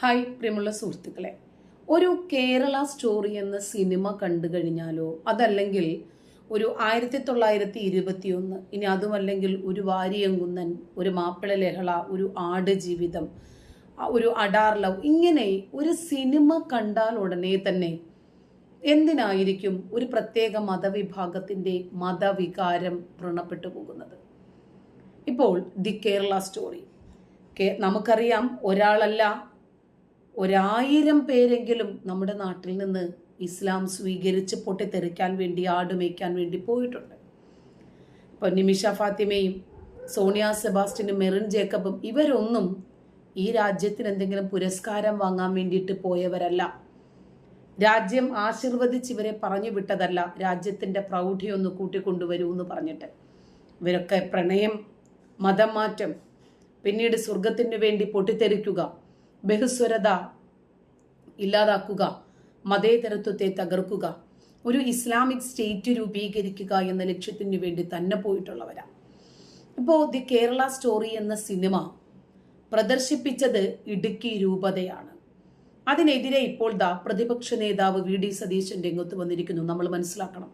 Hi പ്രിയമുള്ള സുഹൃത്തുക്കളെ. ഒരു കേരള സ്റ്റോറി എന്ന സിനിമ കണ്ടു കഴിഞ്ഞാലോ അതല്ലെങ്കിൽ ഒരു ആയിരത്തി തൊള്ളായിരത്തി ഇരുപത്തിയൊന്ന് ഇനി അതുമല്ലെങ്കിൽ ഒരു വാരിയങ്കുന്നൻ ഒരു മാപ്പിള ലഹള ഒരു ആട് ജീവിതം ഒരു അഡാർ ലവ് ഇങ്ങനെ ഒരു സിനിമ കണ്ടാൽ ഉടനെ തന്നെ എന്തിനായിരിക്കും ഒരു പ്രത്യേക മതവിഭാഗത്തിന്റെ മതവികാരം വ്രണപ്പെട്ടു പോകുന്നത്? ഇപ്പോൾ ദി കേരള സ്റ്റോറി. നമുക്കറിയാം ഒരാളല്ല ഒരായിരം പേരെങ്കിലും നമ്മുടെ നാട്ടിൽ നിന്ന് ഇസ്ലാം സ്വീകരിച്ച് പൊട്ടിത്തെറിക്കാൻ വേണ്ടി ആടുമേക്കാൻ വേണ്ടി പോയിട്ടുണ്ട്. ഇപ്പൊ നിമിഷ ഫാത്തിമയും സോണിയ സെബാസ്റ്റിനും മെറിൻ ജേക്കബും ഇവരൊന്നും ഈ രാജ്യത്തിന് എന്തെങ്കിലും പുരസ്കാരം വാങ്ങാൻ വേണ്ടിയിട്ട് പോയവരല്ല. രാജ്യം ആശീർവദിച്ച് ഇവരെ പറഞ്ഞു വിട്ടതല്ല രാജ്യത്തിന്റെ പ്രൗഢിയൊന്ന് കൂട്ടിക്കൊണ്ടുവരൂ എന്ന് പറഞ്ഞിട്ട്. ഇവരൊക്കെ പ്രണയം മതം മാറ്റം പിന്നീട് സ്വർഗത്തിന് വേണ്ടി പൊട്ടിത്തെറിക്കുക ബഹുസ്വരത ഇല്ലാതാക്കുക മതേതരത്വത്തെ തകർക്കുക ഒരു ഇസ്ലാമിക് സ്റ്റേറ്റ് രൂപീകരിക്കുക എന്ന ലക്ഷ്യത്തിന് വേണ്ടി തന്നെ പോയിട്ടുള്ളവരാണ് ഇപ്പോൾ ദി കേരള സ്റ്റോറി എന്ന സിനിമ പ്രദർശിപ്പിച്ചത് ഇടുക്കി രൂപതയാണ്. അതിനെതിരെ ഇപ്പോൾ ദാ പ്രതിപക്ഷ നേതാവ് വി ഡി സതീശൻ രംഗത്ത് വന്നിരിക്കുന്നു. നമ്മൾ മനസ്സിലാക്കണം.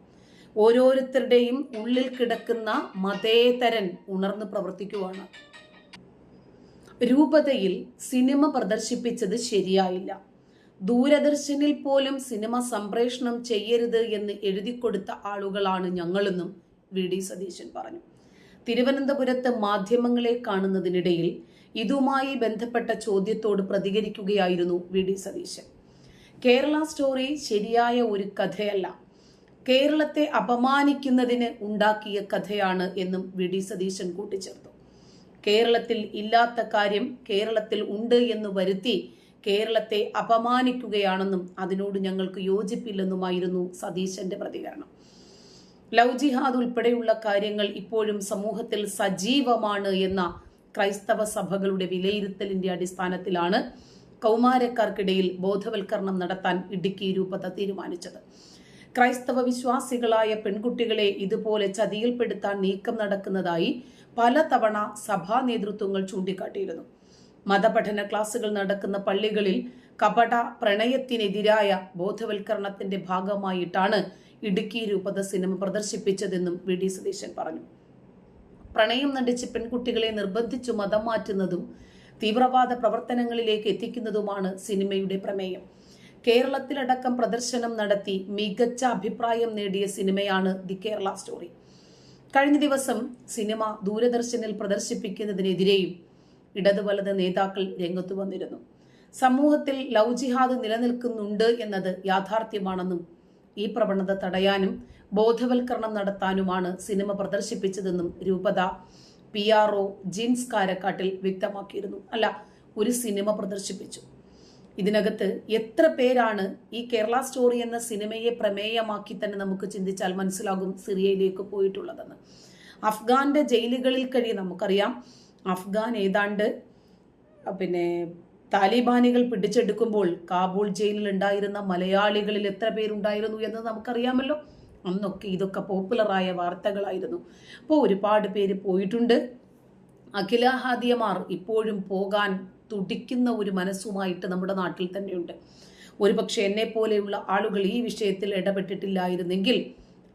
ഓരോരുത്തരുടെയും ഉള്ളിൽ കിടക്കുന്ന മതേതരൻ ഉണർന്ന് പ്രവർത്തിക്കുവാണ്. രൂപതയിൽ സിനിമ പ്രദർശിപ്പിച്ചത് ശരിയായില്ല. ദൂരദർശനിൽ പോലും സിനിമ സംപ്രേഷണം ചെയ്യരുത് എന്ന് എഴുതിക്കൊടുത്ത ആളുകളാണ് ഞങ്ങളെന്നും വി. ഡി. സതീശൻ പറഞ്ഞു. തിരുവനന്തപുരത്ത് മാധ്യമങ്ങളെ കാണുന്നതിനിടയിൽ ഇതുമായി ബന്ധപ്പെട്ട ചോദ്യത്തോട് പ്രതികരിക്കുകയായിരുന്നു V. D. Satheesan. Kerala story ശരിയായ ഒരു കഥയല്ല. കേരളത്തെ അപമാനിക്കുന്നതിന് ഉണ്ടാക്കിയ കഥയാണ് എന്നും വി. ഡി. സതീശൻ കൂട്ടിച്ചേർത്തു. കേരളത്തിൽ ഇല്ലാത്ത കാര്യം കേരളത്തിൽ ഉണ്ട് എന്ന് വരുത്തി കേരളത്തെ അപമാനിക്കുകയാണെന്നും അതിനോട് ഞങ്ങൾക്ക് യോജിപ്പില്ലെന്നുമായിരുന്നു സതീശന്റെ പ്രതികരണം. ലവ് ജിഹാദ് ഉൾപ്പെടെയുള്ള കാര്യങ്ങൾ ഇപ്പോഴും സമൂഹത്തിൽ സജീവമാണ് എന്ന ക്രൈസ്തവ സഭകളുടെ വിലയിരുത്തലിന്റെ അടിസ്ഥാനത്തിലാണ് കൗമാരക്കാർക്കിടയിൽ ബോധവൽക്കരണം നടത്താൻ ഇടുക്കി രൂപത തീരുമാനിച്ചത്. ക്രൈസ്തവ വിശ്വാസികളായ പെൺകുട്ടികളെ ഇതുപോലെ ചതിയിൽപ്പെടുത്താൻ നീക്കം നടക്കുന്നതായി പലതവണ സഭാ നേതൃത്വങ്ങൾ ചൂണ്ടിക്കാട്ടിയിരുന്നു. മതപഠന ക്ലാസുകൾ നടക്കുന്ന പള്ളികളിൽ കപട പ്രണയത്തിനെതിരായ ബോധവൽക്കരണത്തിന്റെ ഭാഗമായിട്ടാണ് ഇടുക്കി രൂപത സിനിമ പ്രദർശിപ്പിച്ചതെന്നും വി ഡി സതീശൻ പറഞ്ഞു. പ്രണയം നടിച്ച് പെൺകുട്ടികളെ നിർബന്ധിച്ചു മതം മാറ്റുന്നതും തീവ്രവാദ പ്രവർത്തനങ്ങളിലേക്ക് എത്തിക്കുന്നതുമാണ് സിനിമയുടെ പ്രമേയം. കേരളത്തിലടക്കം പ്രദർശനം നടത്തി മികച്ച അഭിപ്രായം നേടിയ സിനിമയാണ് ദി കേരള സ്റ്റോറി. കഴിഞ്ഞ ദിവസം സിനിമ ദൂരദർശനിൽ പ്രദർശിപ്പിക്കുന്നതിനെതിരെയും ഇടത് വലത് നേതാക്കൾ രംഗത്തു വന്നിരുന്നു. സമൂഹത്തിൽ ലവ് ജിഹാദ് നിലനിൽക്കുന്നുണ്ട് എന്നത് യാഥാർത്ഥ്യമാണെന്നും ഈ പ്രവണത തടയാനും ബോധവൽക്കരണം നടത്താനുമാണ് സിനിമ പ്രദർശിപ്പിച്ചതെന്നും രൂപത P R O Jins Karakkattil വ്യക്തമാക്കിയിരുന്നു. അല്ല ഒരു സിനിമ പ്രദർശിപ്പിച്ചു. ഇതിനകത്ത് എത്ര പേരാണ് ഈ കേരള സ്റ്റോറി എന്ന സിനിമയെ പ്രമേയമാക്കി തന്നെ നമുക്ക് ചിന്തിച്ചാൽ മനസ്സിലാകും സിറിയയിലേക്ക് പോയിട്ടുള്ളതെന്ന്. അഫ്ഗാന്റെ ജയിലുകളിൽ കഴിയും നമുക്കറിയാം. അഫ്ഗാൻ ഏതാണ്ട് പിന്നെ താലിബാനികൾ പിടിച്ചെടുക്കുമ്പോൾ കാബൂൾ ജയിലിൽ ഉണ്ടായിരുന്ന മലയാളികളിൽ എത്ര പേരുണ്ടായിരുന്നു എന്ന് നമുക്കറിയാമല്ലോ. അന്നൊക്കെ ഇതൊക്കെ പോപ്പുലറായ വാർത്തകളായിരുന്നു. അപ്പോൾ ഒരുപാട് പേര് പോയിട്ടുണ്ട്. അഖിലഹാദിയമാർ ഇപ്പോഴും പോകാൻ തുടിക്കുന്ന ഒരു മനസ്സുമായിട്ട് നമ്മുടെ നാട്ടിൽ തന്നെയുണ്ട്. ഒരുപക്ഷെ എന്നെ പോലെയുള്ള ആളുകൾ ഈ വിഷയത്തിൽ ഇടപെട്ടിട്ടില്ലായിരുന്നെങ്കിൽ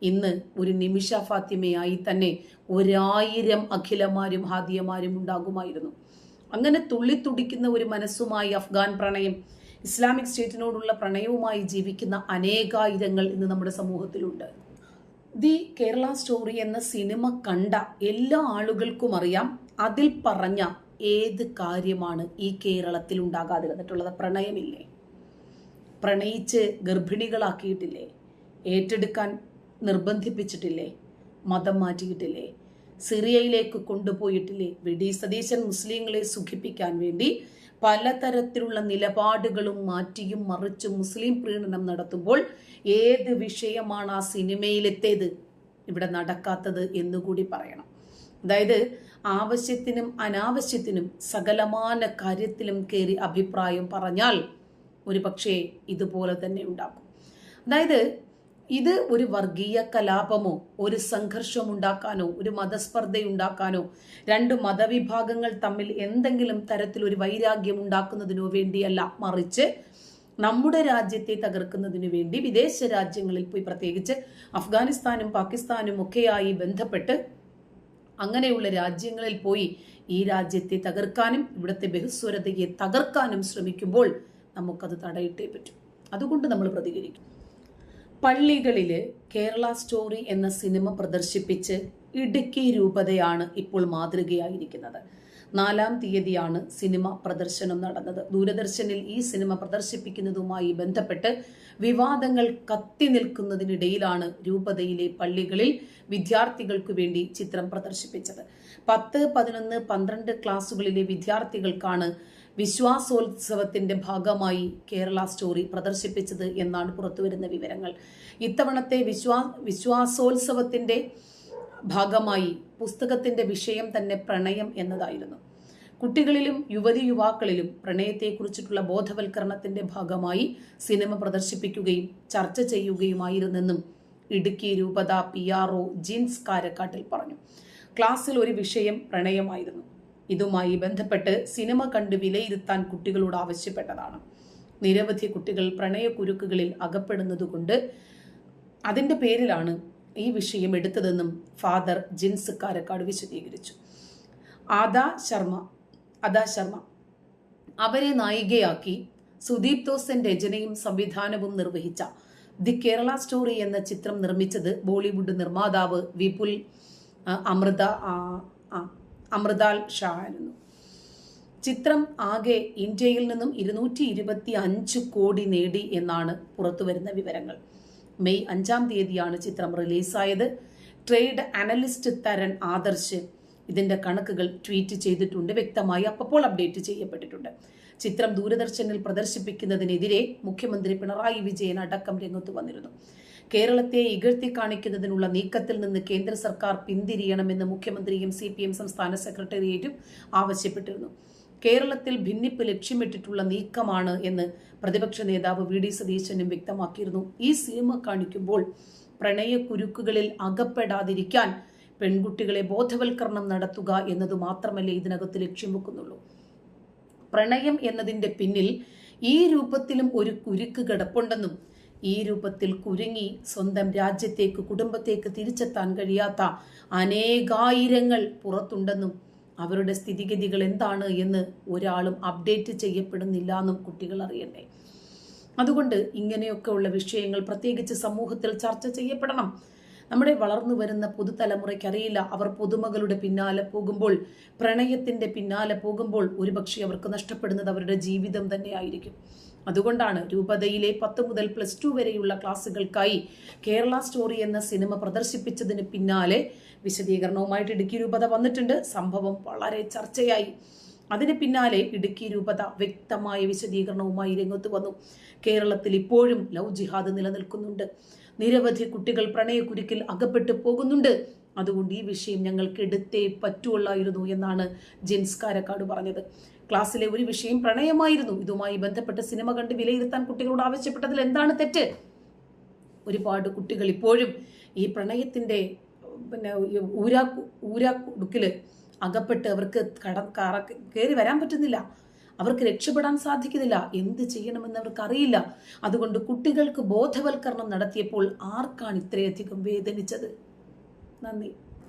ഇന്ന് ഒരു നിമിഷ ഫാത്തിമയായി തന്നെ ഒരായിരം അഖിലമാരും ഹാദിയമാരും ഉണ്ടാകുമായിരുന്നു. അങ്ങനെ തുള്ളിത്തുടിക്കുന്ന ഒരു മനസ്സുമായി അഫ്ഗാൻ പ്രണയം ഇസ്ലാമിക് സ്റ്റേറ്റിനോടുള്ള പ്രണയവുമായി ജീവിക്കുന്ന അനേകായിരങ്ങൾ ഇന്ന് നമ്മുടെ സമൂഹത്തിലുണ്ട്. ദി കേരള സ്റ്റോറി എന്ന സിനിമ കണ്ട എല്ലാ ആളുകൾക്കും അറിയാം. അതിൽ പറഞ്ഞ ഏത് കാര്യമാണ് ഈ കേരളത്തിൽ ഉണ്ടാകാതെ വന്നിട്ടുള്ളത്? പ്രണയമില്ലേ? പ്രണയിച്ച് ഗർഭിണികളാക്കിയിട്ടില്ലേ? ഏറ്റെടുക്കാൻ നിർബന്ധിപ്പിച്ചിട്ടില്ലേ? മതം മാറ്റിയിട്ടില്ലേ? സിറിയയിലേക്ക് കൊണ്ടുപോയിട്ടില്ലേ? വെടി സതീശൻ മുസ്ലിങ്ങളെ സുഖിപ്പിക്കാൻ വേണ്ടി പലതരത്തിലുള്ള നിലപാടുകളും മാറ്റിയും മറിച്ചും മുസ്ലിം പ്രീണനം നടത്തുമ്പോൾ ഏത് വിഷയമാണ് ആ സിനിമയിലെത്തേത്? ഇവിടെ നടക്കാത്തത് എന്നുകൂടി പറയണം. അതായത് ആവശ്യത്തിനും അനാവശ്യത്തിനും സകലമാന കാര്യത്തിലും കയറി അഭിപ്രായം പറഞ്ഞാൽ ഒരു പക്ഷേ ഇതുപോലെ തന്നെ ഉണ്ടാക്കും. അതായത് ഇത് ഒരു വർഗീയ കലാപമോ ഒരു സംഘർഷം ഉണ്ടാക്കാനോ ഒരു മതസ്പർദ്ധയുണ്ടാക്കാനോ രണ്ട് മതവിഭാഗങ്ങൾ തമ്മിൽ എന്തെങ്കിലും തരത്തിൽ ഒരു വൈരാഗ്യം ഉണ്ടാക്കുന്നതിനോ വേണ്ടിയല്ല. മറിച്ച് നമ്മുടെ രാജ്യത്തെ തകർക്കുന്നതിനു വേണ്ടി വിദേശ രാജ്യങ്ങളിൽ പോയി പ്രത്യേകിച്ച് അഫ്ഗാനിസ്ഥാനും പാകിസ്ഥാനും ഒക്കെയായി ബന്ധപ്പെട്ട് അങ്ങനെയുള്ള രാജ്യങ്ങളിൽ പോയി ഈ രാജ്യത്തെ തകർക്കാനും ഇവിടുത്തെ ബഹുസ്വരതയെ തകർക്കാനും ശ്രമിക്കുമ്പോൾ നമുക്കത് തടയിട്ടേ പറ്റും. അതുകൊണ്ട് നമ്മൾ പ്രതികരിക്കും. പള്ളികളിൽ കേരള സ്റ്റോറി എന്ന സിനിമ പ്രദർശിപ്പിച്ച് ഇടുക്കി രൂപതയാണ് ഇപ്പോൾ മാതൃകയായിരിക്കുന്നത്. നാലാം തീയതിയാണ് സിനിമ പ്രദർശനം നടന്നത്. ദൂരദർശനിൽ ഈ സിനിമ പ്രദർശിപ്പിക്കുന്നതുമായി ബന്ധപ്പെട്ട് വിവാദങ്ങൾ കത്തി നിൽക്കുന്നതിനിടയിലാണ് രൂപതയിലെ പള്ളികളിൽ വിദ്യാർത്ഥികൾക്ക് വേണ്ടി ചിത്രം പ്രദർശിപ്പിച്ചത്. പത്ത് പതിനൊന്ന് പന്ത്രണ്ട് ക്ലാസ്സുകളിലെ വിദ്യാർത്ഥികൾക്കാണ് വിശ്വാസോത്സവത്തിന്റെ ഭാഗമായി കേരള സ്റ്റോറി പ്രദർശിപ്പിച്ചത് എന്നാണ് പുറത്തുവരുന്ന വിവരങ്ങൾ. ഇത്തവണത്തെ വിശ്വാ വിശ്വാസോത്സവത്തിന്റെ ഭാഗമായി പുസ്തകത്തിന്റെ വിഷയം തന്നെ പ്രണയം എന്നതായിരുന്നു. കുട്ടികളിലും യുവതി യുവാക്കളിലും പ്രണയത്തെക്കുറിച്ചിട്ടുള്ള ബോധവൽക്കരണത്തിന്റെ ഭാഗമായി സിനിമ പ്രദർശിപ്പിക്കുകയും ചർച്ച ചെയ്യുകയുമായിരുന്നെന്നും ഇടുക്കി രൂപത P R O Jins Karakkattil പറഞ്ഞു. ക്ലാസ്സിൽ ഒരു വിഷയം പ്രണയമായിരുന്നു. ഇതുമായി ബന്ധപ്പെട്ട് സിനിമ കണ്ട് വിലയിരുത്താൻ കുട്ടികളോട് ആവശ്യപ്പെട്ടതാണ്. നിരവധി കുട്ടികൾ പ്രണയക്കുരുക്കുകളിൽ അകപ്പെടുന്നതുകൊണ്ട് അതിന്റെ പേരിലാണ് ഈ വിഷയം എടുത്തതെന്നും ഫാദർ ജിൻസ് കാരക്കാട് വിശദീകരിച്ചു. ആദാ ശർമ്മ അദാ ശർമ്മ. അവരെ നായികയാക്കി സുദീപ് തോസൻ രചനയും സംവിധാനവും നിർവഹിച്ച ദി കേരള സ്റ്റോറി എന്ന ചിത്രം നിർമ്മിച്ചത് ബോളിവുഡ് നിർമ്മാതാവ് വിപുൽ അമൃത അമൃതാൽ ഷാ ആയിരുന്നു. ചിത്രം ആകെ ഇന്ത്യയിൽ നിന്നും ഇരുന്നൂറ്റി ഇരുപത്തി അഞ്ച് കോടി നേടി എന്നാണ് പുറത്തുവരുന്ന വിവരങ്ങൾ. മെയ് അഞ്ചാം തീയതിയാണ് ചിത്രം റിലീസായത്. ട്രേഡ് അനലിസ്റ്റ് തരൻ ആദർശ് ഇതിന്റെ കണക്കുകൾ ട്വീറ്റ് ചെയ്തിട്ടുണ്ട് വ്യക്തമായി അപ്പോൾ അപ്ഡേറ്റ് ചെയ്യപ്പെട്ടിട്ടുണ്ട്. ചിത്രം ദൂരദർശനിൽ പ്രദർശിപ്പിക്കുന്നതിനെതിരെ മുഖ്യമന്ത്രി പിണറായി വിജയൻ അടക്കം രംഗത്ത് വന്നിരുന്നു. കേരളത്തെ ഇകഴ്ത്തി കാണിക്കുന്നതിനുള്ള നീക്കത്തിൽ നിന്ന് കേന്ദ്ര സർക്കാർ പിന്തിരിയണമെന്ന് മുഖ്യമന്ത്രിയും സി പി എം സംസ്ഥാന സെക്രട്ടേറിയറ്റും ആവശ്യപ്പെട്ടിരുന്നു. കേരളത്തിൽ ഭിന്നിപ്പ് ലക്ഷ്യമിട്ടിട്ടുള്ള നീക്കമാണ് എന്ന് പ്രതിപക്ഷ നേതാവ് വി ഡി സതീശനും വ്യക്തമാക്കിയിരുന്നു. ഈ സിനിമ കാണിക്കുമ്പോൾ പ്രണയക്കുരുക്കുകളിൽ അകപ്പെടാതിരിക്കാൻ പെൺകുട്ടികളെ ബോധവൽക്കരണം നടത്തുക എന്നത് മാത്രമല്ലേ ഇതിനകത്ത് ലക്ഷ്യം വെക്കുന്നുള്ളൂ. പ്രണയം എന്നതിന്റെ പിന്നിൽ ഈ രൂപത്തിലും ഒരു കുരുക്ക് കിടപ്പുണ്ടെന്നും ഈ രൂപത്തിൽ കുരുങ്ങി സ്വന്തം രാജ്യത്തേക്ക് കുടുംബത്തേക്ക് തിരിച്ചെത്താൻ കഴിയാത്ത അനേകായിരങ്ങൾ പുറത്തുണ്ടെന്നും അവരുടെ സ്ഥിതിഗതികൾ എന്താണ് എന്ന് ഒരാളും അപ്ഡേറ്റ് ചെയ്യപ്പെടുന്നില്ല എന്നും കുട്ടികൾ അറിയണ്ടേ. അതുകൊണ്ട് ഇങ്ങനെയൊക്കെയുള്ള വിഷയങ്ങൾ പ്രത്യേകിച്ച് സമൂഹത്തിൽ ചർച്ച ചെയ്യപ്പെടണം. നമ്മുടെ വളർന്നു വരുന്ന പുതുതലമുറയ്ക്ക് അറിയില്ല. അവർ പുതുമകളുടെ പിന്നാലെ പോകുമ്പോൾ പ്രണയത്തിന്റെ പിന്നാലെ പോകുമ്പോൾ ഒരുപക്ഷെ അവർക്ക് നഷ്ടപ്പെടുന്നത് അവരുടെ ജീവിതം തന്നെയായിരിക്കും. അതുകൊണ്ടാണ് രൂപതയിലെ പത്ത് മുതൽ പ്ലസ് ടു വരെയുള്ള ക്ലാസ്സുകൾക്കായി കേരള സ്റ്റോറി എന്ന സിനിമ പ്രദർശിപ്പിച്ചതിന് പിന്നാലെ വിശദീകരണവുമായിട്ട് ഇടുക്കി രൂപത വന്നിട്ടുണ്ട്. സംഭവം വളരെ ചർച്ചയായി. അതിന് പിന്നാലെ ഇടുക്കി രൂപത വ്യക്തമായ വിശദീകരണവുമായി രംഗത്ത് വന്നു. കേരളത്തിൽ ഇപ്പോഴും ലവ് ജിഹാദ് നിലനിൽക്കുന്നുണ്ട്. നിരവധി കുട്ടികൾ പ്രണയക്കുരുക്കിൽ അകപ്പെട്ടു പോകുന്നുണ്ട്. അതുകൊണ്ട് ഈ വിഷയം ഞങ്ങൾക്ക് എടുത്തേ പറ്റുള്ളായിരുന്നു എന്നാണ് ജെൻസ് കാരക്കാട് പറഞ്ഞത്. ക്ലാസ്സിലെ ഒരു വിഷയം പ്രണയമായിരുന്നു. ഇതുമായി ബന്ധപ്പെട്ട് സിനിമ കണ്ട് വിലയിരുത്താൻ കുട്ടികളോട് ആവശ്യപ്പെട്ടതിൽ എന്താണ് തെറ്റ്? ഒരുപാട് കുട്ടികൾ ഇപ്പോഴും ഈ പ്രണയത്തിന്റെ പിന്നെ ഊരാ ഊരാ ഊരാക്കുടുക്കിൽ അകപ്പെട്ട് അവർക്ക് കട കയറി വരാൻ പറ്റുന്നില്ല. അവർക്ക് രക്ഷപ്പെടാൻ സാധിക്കുന്നില്ല. എന്ത് ചെയ്യണമെന്ന് അവർക്ക് അറിയില്ല അതുകൊണ്ട് കുട്ടികൾക്ക് ബോധവൽക്കരണം നടത്തിയപ്പോൾ ആർക്കാണ് ഇത്രയധികം വേദനിച്ചത്? നന്ദി.